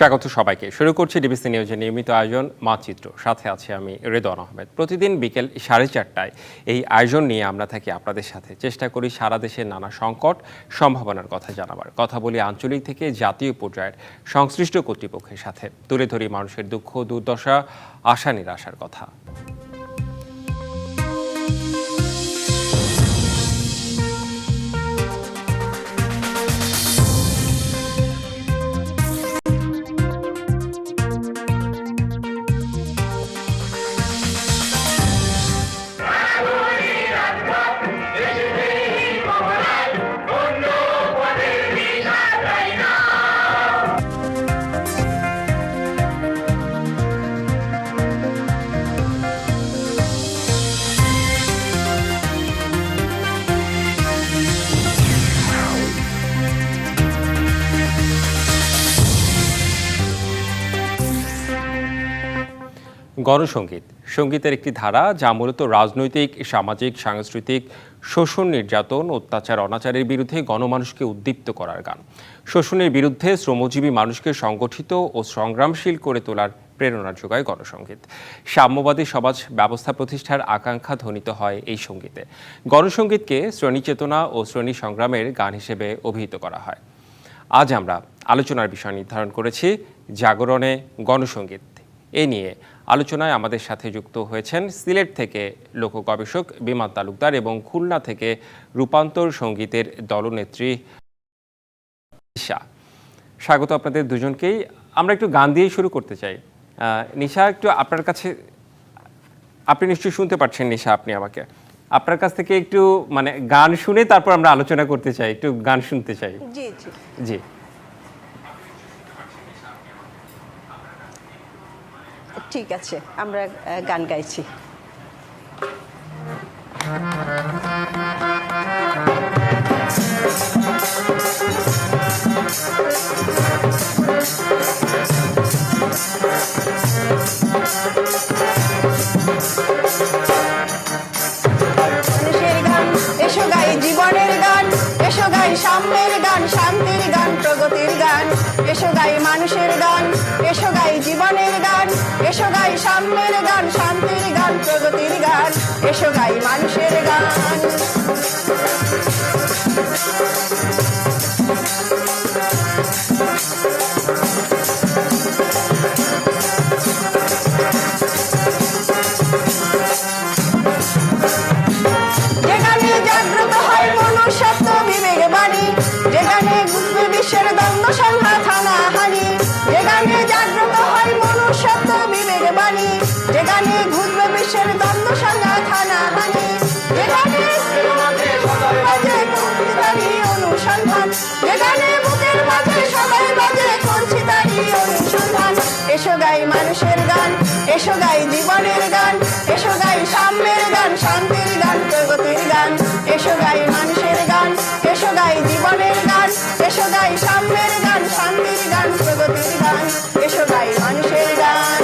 স্বাগত সবাইকে। শুরু করছি ডিবিসি নিউজের নিয়মিত আয়োজন মাচিত্র সাথে আছি আমি রেদন আহমেদ। প্রতিদিন বিকেল সাড়ে চারটায় এই আয়োজন নিয়ে আমরা থাকি আপনাদের সাথে। চেষ্টা করি সারা দেশের নানা সংকট সম্ভাবনার কথা জানাবার। কথা বলি আঞ্চলিক থেকে জাতীয় পর্যায়ের সংশ্লিষ্ট কর্তৃপক্ষের সাথে। তুলে ধরি মানুষের দুঃখ, দুর্দশা, আশা নিরাশার কথা। গণসঙ্গীত সঙ্গীতের একটি ধারা যা মূলত রাজনৈতিক, সামাজিক, সাংস্কৃতিক, শোষণ নির্যাতন, অত্যাচার, অনাচারের বিরুদ্ধে গণমানুষকে উদ্দীপ্ত করার গান। শোষণের বিরুদ্ধে শ্রমজীবী মানুষকে সংগঠিত ও সংগ্রামশীল করে তোলার প্রেরণা যোগায় গণসঙ্গীত সাম্যবাদী সমাজ ব্যবস্থা প্রতিষ্ঠার আকাঙ্ক্ষা ধ্বনিত হয় এই সঙ্গীতে। গণসঙ্গীতকে শ্রেণি চেতনা ও শ্রেণি সংগ্রামের গান হিসেবে অভিহিত করা হয়। আজ আমরা আলোচনার বিষয় নির্ধারণ করেছি জাগরণে গণসঙ্গীত এ নিয়ে আলোচনায় আমাদের সাথে যুক্ত হয়েছেন সিলেট থেকে লোক গবেষক বিমান তালুকদার এবং খুলনা থেকে রূপান্তর সঙ্গীতের দলনেত্রী নিশা। স্বাগত আপনাদের দুজনকেই। আমরা একটু গান দিয়েই শুরু করতে চাই। আহ, নিশা একটু আপনার কাছে আপনি নিশ্চয়ই শুনতে পাচ্ছেন নিশা আপনি আমাকে। আপনার কাছ থেকে একটু মানে গান শুনে তারপর আমরা আলোচনা করতে চাই একটু গান শুনতে চাই। জি। জি। ঠিক আছে আমরা গান গাইছি। মানুষের এসো গাই মানুষের গান, এসো গাই জীবনের গান, এসো গাই সাম্যের গান, শান্তির গান, প্রগতির গান, এসো গাই মানুষের গান। এসো গাই জীবনের গান, এসো গাই সাম্যের গান, শান্তির গান, প্রগতির গান। এসো গাই মানুষের গান, এসো গাই জীবনের গান, এসো গাই সাম্যের গান, শান্তির গান, প্রগতির গান। এসো গাই মানুষের গান।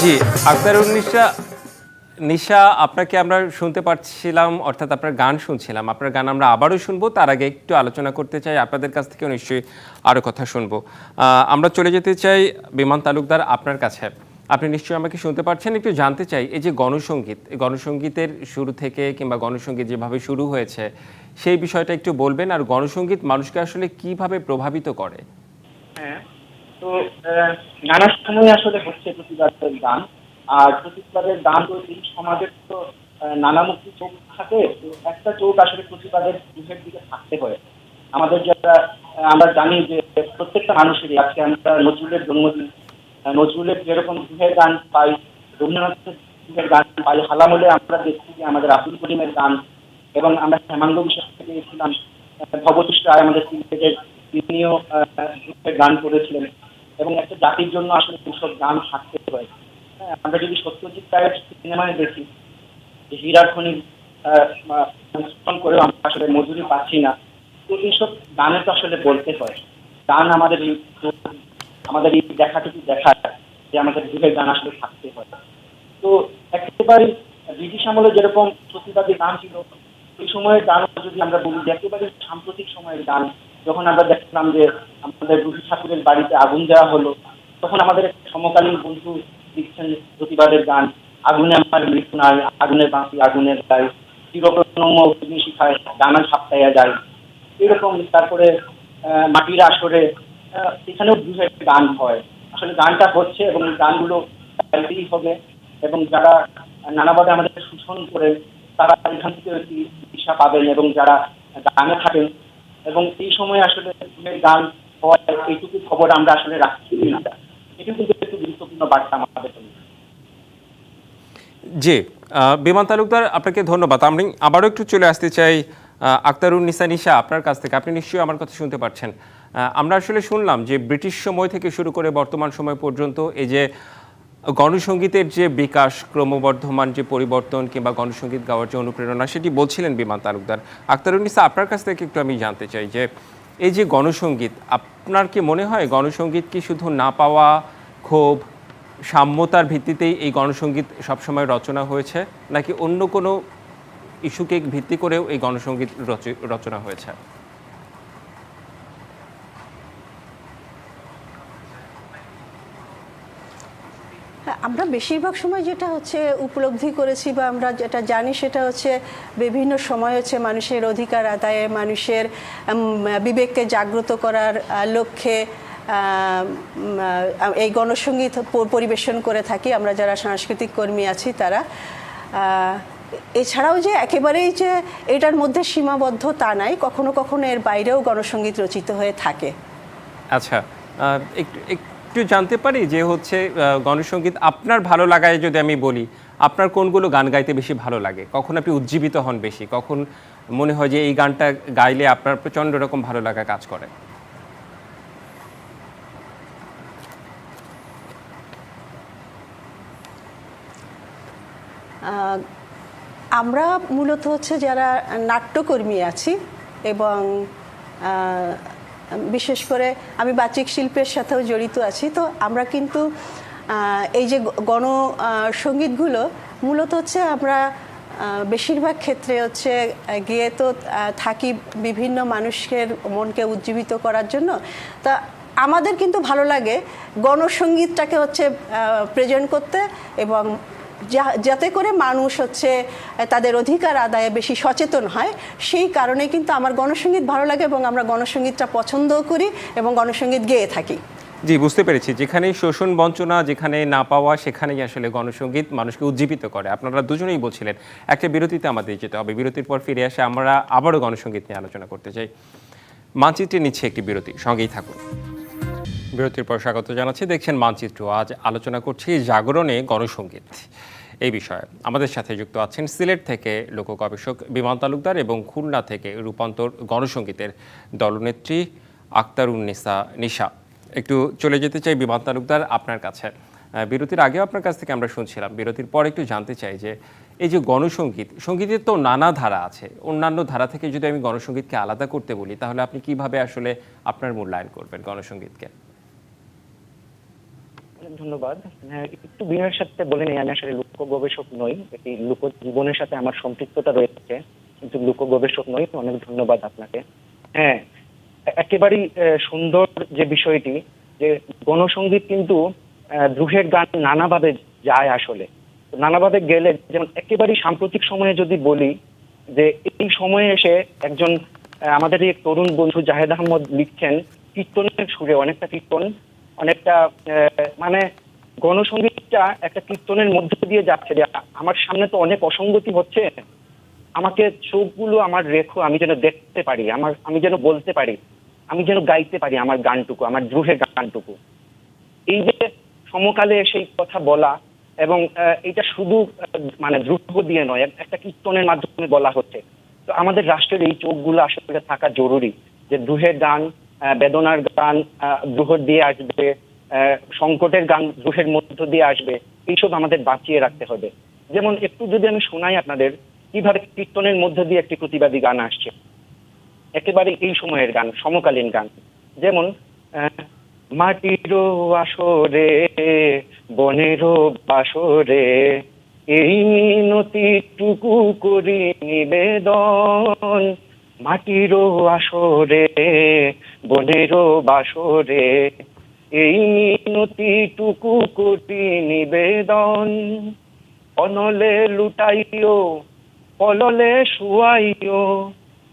জি আক্তারুল নিশা নিশা, আপনাকে আমরা শুনতে পারছিলাম অর্থাৎ আপনার গান শুনছিলাম। আপনার গান আমরা আবারও শুনব, তার আগে একটু আলোচনা করতে চাই, আপনাদের কাছ থেকেও নিশ্চয়ই আরও কথা শুনব। আমরা চলে যেতে চাই বিমান তালুকদার আপনার কাছে। আপনি নিশ্চয়ই আমাকে শুনতে পাচ্ছেন, একটু জানতে চাই, এই যে গণসঙ্গীত গণসঙ্গীতের শুরু থেকে কিংবা গণসঙ্গীত যেভাবে শুরু হয়েছে, সেই বিষয়টা একটু বলবেন, আর গণসঙ্গীত মানুষকে আসলে কীভাবে প্রভাবিত করে? হ্যাঁ তো নানা সময় আসলে হচ্ছে গান। আর প্রতিবাদের গান তো সমাজের তো নানামুখী চোখ থাকে, তো একটা চোখ আসলে প্রতিবাদের মুখের দিকে থাকতে হয়। আমাদের যারা আমরা জানি যে প্রত্যেকটা মানুষেরই আজকে আমরা নজরুলের জন্মদিন নজরুলের যেরকম গৃহের গান পাই, রবীন্দ্রনাথের গৃহের গান পাই, হালামলে আমরা দেখছি যে আমাদের আব্দুল করিমের গান, এবং আমরা হেমাঙ্গ বিশ্বাস থেকে গেছিলাম ভবতোষ রায় আমাদের সিলেটের তিনিও গান করেছিলেন, এবং একটা জাতির জন্য আসলে এইসব গান থাকতে হয়। হ্যাঁ, আমরা যদি সত্যজিৎ রায়ের সিনেমায় দেখি যে হীরার আহ, করেও আমরা আসলে মজুরি পাচ্ছি না তো এইসব গানে তো আসলে বলতে হয়। গান আমাদের আমাদের এই দেখাটুকু দেখায় যে আমাদের যুগের গান আসলে থাকতে হয়। তো একেবারে ব্রিটিশ আমলে যেরকম প্রতিবাদী গান ছিল এই সময়ের গান যদি আমরা বলি একেবারে সাম্প্রতিক সময়ের গান যখন আমরা দেখলাম যে আমাদের রুহি ঠাকুরের বাড়িতে আগুন দেওয়া হলো তখন আমাদের সমকালীন বন্ধু প্রতিবাদের গান। আগুনে আমার মৃত্যু নাই আগুনের বাঁশি আগুনের গায়ে চিরপ্রণম অগ্নি শিখায় ডানা ছাপতাইয়া যায়। এরকম তারপরে মাটির আসরে এখানেও দু একটা গান হয়। আসলে গানটা হচ্ছে এবং গানগুলো গাইতেই হবে এবং যারা নানাভাবে আমাদের শোষণ করে, তারা এখান থেকে একটি দিশা পাবেন এবং যারা গানে থাকেন এবং এই সময় আসলে গান হওয়ার এইটুকু খবর আমরা আসলে রাখছি না। এটি কিন্তু একটু বার্তা আমাদের জি বিমান তালুকদার আপনাকে ধন্যবাদ। আমি আবারও একটু চলে আসতে চাই আক্তারুন নিসা নিশা আপনার কাছ থেকে। আপনি নিশ্চয়ই আমার কথা শুনতে পাচ্ছেন আহ, আমরা আসলে শুনলাম যে ব্রিটিশ সময় থেকে শুরু করে বর্তমান সময় পর্যন্ত এই যে গণসঙ্গীতের যে বিকাশ ক্রমবর্ধমান যে পরিবর্তন কিংবা গণসঙ্গীত গাওয়ার যে অনুপ্রেরণা সেটি বলছিলেন বিমান তালুকদার। আক্তারুন নিসা আপনার কাছ থেকে একটু আমি জানতে চাই যে এই যে গণসঙ্গীত আপনার কি মনে হয় গণসঙ্গীত কি শুধু না পাওয়া ক্ষোভ সাম্যতার ভিত্তিতেই এই গণসঙ্গীত সবসময় রচনা হয়েছে নাকি অন্য কোনো ইস্যুকে ভিত্তি করেও এই গণসঙ্গীত রচ- রচনা হয়েছে? হ্যাঁ, আমরা বেশিরভাগ সময় যেটা হচ্ছে উপলব্ধি করেছি বা আমরা যেটা জানি সেটা হচ্ছে বিভিন্ন সময় হচ্ছে মানুষের অধিকার আদায়ে মানুষের বিবেককে জাগ্রত করার লক্ষ্যে এই গণসঙ্গীত পরিবেশন করে থাকি। আমরা যারা সাংস্কৃতিক কর্মী আছি, তারা এছাড়াও যে একেবারেই যে এটার মধ্যে সীমাবদ্ধ তা নাই, কখনো কখনো এর বাইরেও গণসঙ্গীত রচিত হয়ে থাকে। আচ্ছা একটু জানতে পারি যে হচ্ছে গণসঙ্গীত আপনার ভালো লাগায় যদি আমি বলি, আপনার কোনগুলো গান গাইতে বেশি ভালো লাগে? কখন আপনি উজ্জীবিত হন বেশি? কখন মনে হয় যে এই গানটা গাইলে আপনার প্রচণ্ড রকম ভালো লাগা কাজ করে? আমরা মূলত হচ্ছে যারা নাট্যকর্মী আছি এবং বিশেষ করে আমি বাচিক শিল্পের সাথেও জড়িত আছি, তো আমরা কিন্তু এই যে গণ সঙ্গীতগুলো মূলত হচ্ছে আমরা বেশিরভাগ ক্ষেত্রে হচ্ছে গিয়ে তো থাকি বিভিন্ন মানুষের মনকে উজ্জীবিত করার জন্য। তা আমাদের কিন্তু ভালো লাগে গণসঙ্গীতটাকে হচ্ছে প্রেজেন্ট করতে এবং যাতে করে মানুষ হচ্ছে তাদের অধিকার আদায়ে বেশি সচেতন হয়, সেই কারণে কিন্তু আমার গণসঙ্গীত ভালো লাগে এবং আমরা গণসঙ্গীতটা পছন্দও করি এবং গণসঙ্গীত গেয়ে থাকি। জি, বুঝতে পেরেছি। যেখানে শোষণ বঞ্চনা, যেখানে না পাওয়া, সেখানেই আসলে গণসঙ্গীত মানুষকে উজ্জীবিত করে। আপনারা দুজনেই বলছিলেন, একটা বিরতিতে আমাদের যেতে হবে। বিরতির পর ফিরে আসে আমরা আবারও গণসঙ্গীত নিয়ে আলোচনা করতে চাই। মানচিত্রে নিচ্ছে একটি বিরতি, সঙ্গেই থাকুন। বিরতির পর স্বাগত জানাচ্ছি। দেখছেন মানচিত্র। আজ আলোচনা করছি জাগরণে গণসঙ্গীত এই বিষয়ে। আমাদের সাথে যুক্ত আছেন সিলেট থেকে লোক গবেষক বিমান তালুকদার এবং খুলনা থেকে রূপান্তর গণসঙ্গীতের দলনেত্রী আক্তারুন্নিসা নিশা। একটু চলে যেতে চাই বিমান তালুকদার আপনার কাছে। বিরতির আগেও আপনার কাছ থেকে আমরা শুনছিলাম। বিরতির পর একটু জানতে চাই যে, এই যে গণসঙ্গীত সঙ্গীতের তো নানা ধারা আছে। অন্যান্য ধারা থেকে যদি আমি গণসঙ্গীতকে আলাদা করতে বলি, তাহলে আপনি কীভাবে আসলে আপনার মূল্যায়ন করবেন গণসঙ্গীতকে ধন্যবাদ। হ্যাঁ, একটু বিনয়ের সাথে বলে নেই আমি আসলে লোক গবেষক নই। এটি লোক জীবনের সাথে আমার সম্পৃক্ততা রয়েছে কিন্তু লোক গবেষক নই অনেক ধন্যবাদ আপনাকে। হ্যাঁ একেবারেই সুন্দর যে বিষয়টি যে গণসঙ্গীত কিন্তু দ্রুহের গান নানাভাবে যায় আসলে। নানাভাবে গেলে যেমন একেবারেই সাম্প্রতিক সময়ে যদি বলি যে এই সময়ে এসে একজন আমাদের এই তরুণ বন্ধু জাহেদ আহমদ লিখছেন কীর্তনের সুরে অনেকটা কীর্তন। অনেকটা মানে গণসঙ্গীতটা একটা কীর্তনের মধ্য দিয়ে যাচ্ছে যে আমার সামনে তো অনেক অসঙ্গতি হচ্ছে। আমাকে চোখগুলো আমার রেখো, আমি যেন দেখতে পারি, আমার, আমি যেন বলতে পারি, আমি যেন গাইতে পারি আমার গানটুকু, আমার দ্রুহের গানটুকু। এই যে সমকালে সেই কথা বলা এবং এটা শুধু মানে দ্রুহ দিয়ে নয়, একটা কীর্তনের মাধ্যমে বলা হচ্ছে। তো আমাদের রাষ্ট্রের এই চোখগুলো আসলে থাকা জরুরি যে দ্রুহের গান বেদনার গান আহ, দ্রুহর দিয়ে আসবে সংকটের গান দ্রুহের মধ্য দিয়ে আসবে এইসব আমাদের বাঁচিয়ে রাখতে হবে। যেমন একটু যদি আমি শোনাই আপনাদের কীভাবে কীর্তনের মধ্য দিয়ে একটি প্রতিবাদী গান আসছে। একেবারে এই সময়ের গান সমকালীন গান। যেমন মাটিরও আসরে বনেরও বাসরে এই মিনতিটুকু করি নিবেদন। মাটিরও আসরে, বনেরও বাসরে। এই মিনতিটুকু কোটি নিবেদন, অনলে লুটাইও পললে শুয়াইও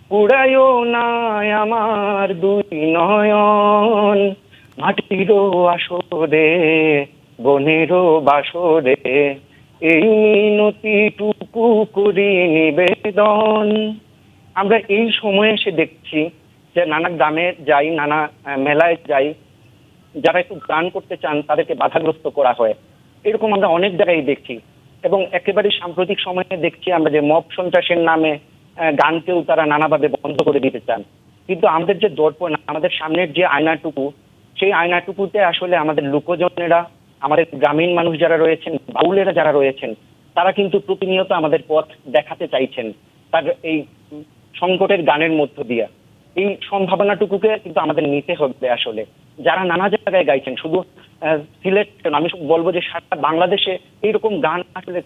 পুড়াইও নাই আমার দুই নয়ন। মাটিরও আসরে, বনেরও বাসরে। এই মিনতিটুকু করি নিবেদন আমরা এই সময়ে এসে দেখছি যে নানা গ্রামে যাই, নানা মেলায় যাই, যারা একটু গান করতে চান, তাদেরকে বাধাগ্রস্ত করা হয়। এরকম আমরা অনেক জায়গায় দেখছি। এবং একেবারে সাম্প্রতিক সময়ে দেখছি আমরা যে মব সন্ত্রাসের নামে গানকেও তারা নানাভাবে বন্ধ করে দিতে চান। কিন্তু আমাদের যে দর্পণ, আমাদের সামনের যে আয়নাটুকু, সেই আয়নাটুকুতে আসলে আমাদের লোকজনেরা, আমাদের গ্রামীণ মানুষ যারা রয়েছেন, বাউলেরা যারা রয়েছেন, তারা কিন্তু প্রতিনিয়ত আমাদের পথ দেখাতে চাইছেন। তার এই সংকটের গানের মধ্য দিয়ে। এই সম্ভাবনাটুকুকে কিন্তু আমাদের নিতে হবে আসলে। যারা নানা জায়গায় গাইছেন শুধু সিলেট কেন, আমি বলব যে সারা বাংলাদেশে এইরকম গান আসলে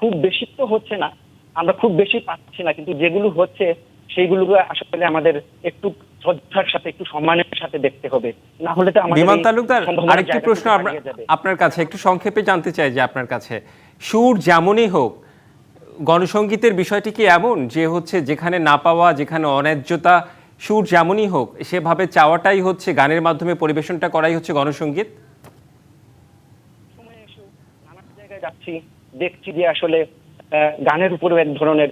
খুব বেশি তো হচ্ছে না আমরা খুব বেশি পাচ্ছি না কিন্তু যেগুলো হচ্ছে সেইগুলোকে আসলে আমাদের একটু শ্রদ্ধার সাথে একটু সম্মানের সাথে দেখতে হবে। না হলে তো আমাদের বিমান তালুকদার আরেকটি প্রশ্ন। আপনার কাছে একটু সংক্ষেপে জানতে চাই যে আপনার কাছে। সুর যেমনই হোক গণসঙ্গীতের বিষয়টি কি এমন? যে হচ্ছে যেখানে না পাওয়া যেখানে অন্যায্যতা সুর যেমনই হোক সেভাবে চাওয়াটাই হচ্ছে গানের মাধ্যমে পরিবেশনটা করাই হচ্ছে জায়গায় যাচ্ছি দেখছি যে আসলে গানের উপরেও এক ধরনের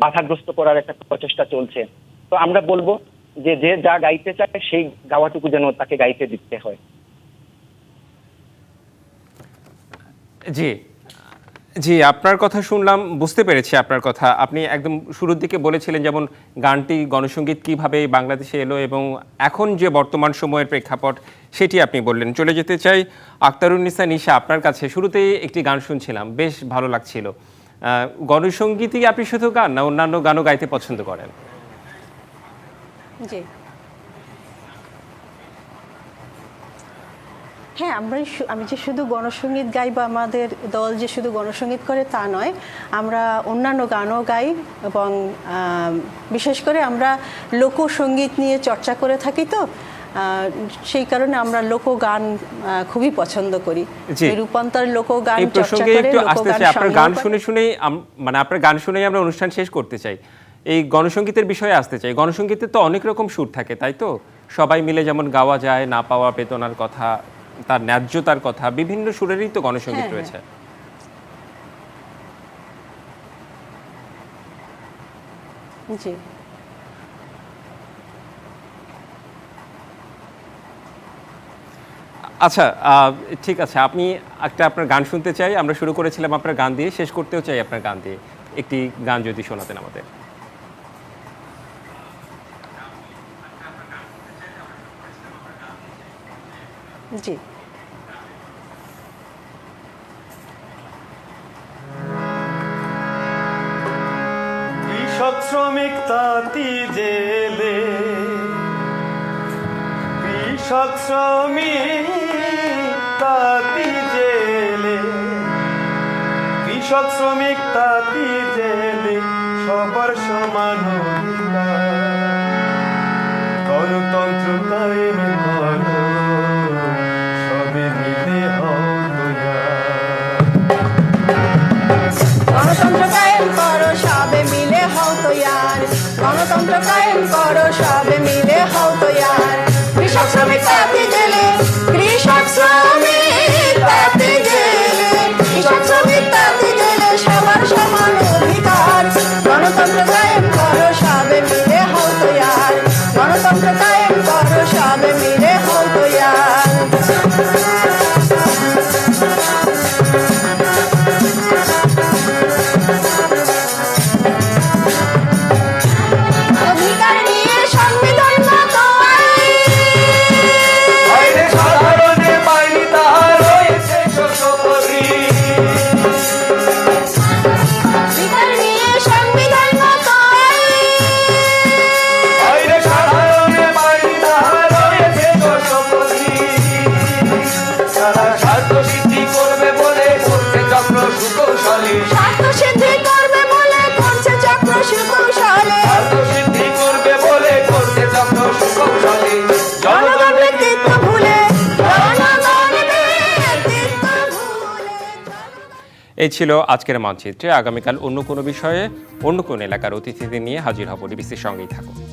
বাধাগ্রস্ত করার একটা প্রচেষ্টা চলছে। তো আমরা বলব যে যে যা গাইতে চায় সেই গাওয়াটুকু যেন তাকে গাইতে দিতে হয়। জি। জি, আপনার কথা শুনলাম, বুঝতে পেরেছি আপনার কথা। আপনি একদম শুরুর দিকে বলেছিলেন যেমন গানটি গণসঙ্গীত কীভাবে বাংলাদেশে এলো এবং এখন যে বর্তমান সময়ের প্রেক্ষাপট, সেটি আপনি বললেন। চলে যেতে চাই আক্তারুন্নিসা নিশা আপনার কাছে। শুরুতেই একটি গান শুনছিলাম, বেশ ভালো লাগছিল। গণসঙ্গীতই আপনি শুধু গান না, অন্যান্য গানও গাইতে পছন্দ করেন? জি। হ্যাঁ আমরা আমি যে শুধু গণসঙ্গীত গাই বা আমাদের দল যে শুধু গণসঙ্গীত করে তা নয় আমরা অন্যান্য গানও গাই এবং বিশেষ করে আমরা লোকসঙ্গীত নিয়ে চর্চা করে থাকি তো সেই কারণে আমরা লোকগান খুবই পছন্দ করি। রূপান্তর লোকগান এই চর্চা প্রসঙ্গে করে একটু আসতে লোকগান আপনার গান শুনে শুনেই মানে আপনার গান শুনেই আমরা অনুষ্ঠান শেষ করতে চাই। এই গণসঙ্গীতের বিষয়ে আসতে চাই। গণসঙ্গীতে তো অনেক রকম সুর থাকে তাই তো? সবাই মিলে যেমন গাওয়া যায় না পাওয়া বেতনার কথা তার ন্যায্যতার কথা বিভিন্ন সুরেরই তো গণসঙ্গীত হ্যাঁ, রয়েছে। জি। আচ্ছা আহ, ঠিক আছে আপনি একটা আপনার গান শুনতে চাই আমরা শুরু করেছিলাম আপনার গান দিয়ে শেষ করতেও চাই আপনার গান দিয়ে। একটি গান যদি শোনাতেন আমাদের। জি শ্রমিক তাঁতি জেলে, কৃষক শ্রমিক তাঁতি জেলে, কৃষক শ্রমিক তাঁতি জেলে, সবার সমান। গণতন্ত্র কায়েম গণতন্ত্র কায়েম করো সব মিলে হও তৈয়ার। কৃষক শ্রমিক কৃষক শ্রমিক এই ছিল আজকের মানচিত্রে। আগামীকাল অন্য কোনো বিষয়ে, অন্য কোনো এলাকার অতিথিদের নিয়ে হাজির হব। ডিবিসির সঙ্গেই থাকুন।